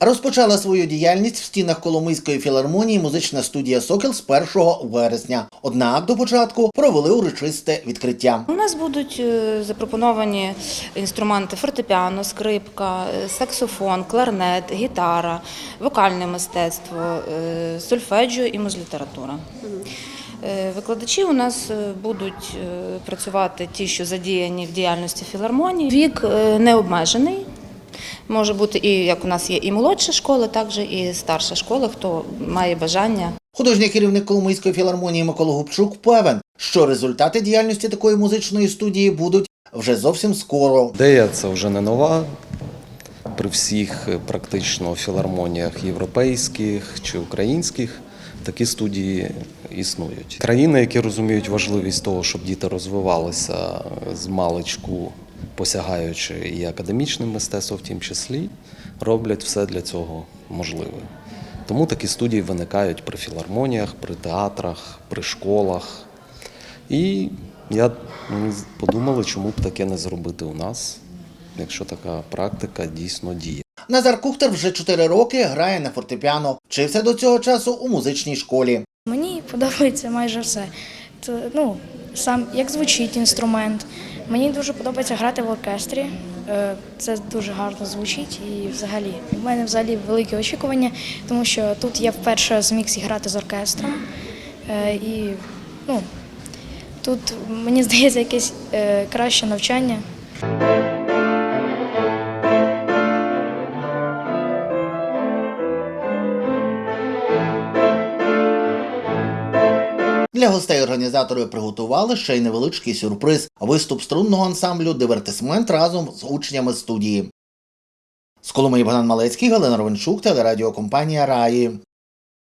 Розпочала свою діяльність в стінах Коломийської філармонії музична студія Сокіл з 1 вересня. Однак до початку провели урочисте відкриття. У нас будуть е, запропоновані інструменти фортепіано, скрипка, е, саксофон, кларнет, гітара, вокальне мистецтво, е, сольфеджіо і музлітература. Викладачі у нас будуть працювати ті, що задіяні в діяльності філармонії. Вік не обмежений. Може бути і як у нас є і молодша школа, так же і старша школа, хто має бажання. Художній керівник Коломийської філармонії Микола Губчук певен, що результати діяльності такої музичної студії будуть вже зовсім скоро. Ідея це вже не нова. При всіх е, практично філармоніях європейських чи українських такі студії існують. Країни, які розуміють важливість того, щоб діти розвивалися з маличку, посягаючи і академічним мистецтвом, в тім числі, роблять все для цього можливе. Тому такі студії виникають при філармоніях, при театрах, при школах. І я подумали, чому б таке не зробити у нас, якщо така практика дійсно діє. Назар Кухтер вже 4 роки грає на фортепіано. Вчився до цього часу у музичній школі. Мені подобається майже все. То, ну, сам як звучить інструмент. Мені дуже подобається грати в оркестрі. Е, Це дуже гарно звучить і взагалі. У мене взагалі великі очікування, тому що тут я вперше зміг зіграти з оркестром. Е, І ну, тут мені здається якесь е, краще навчання. Для гостей організатори приготували ще й невеличкий сюрприз виступ струнного ансамблю Дивертисмент разом з учнями студії. З Коломиї Богдан Малецький, Галина Ровенчук, телерадіокомпанія Раї.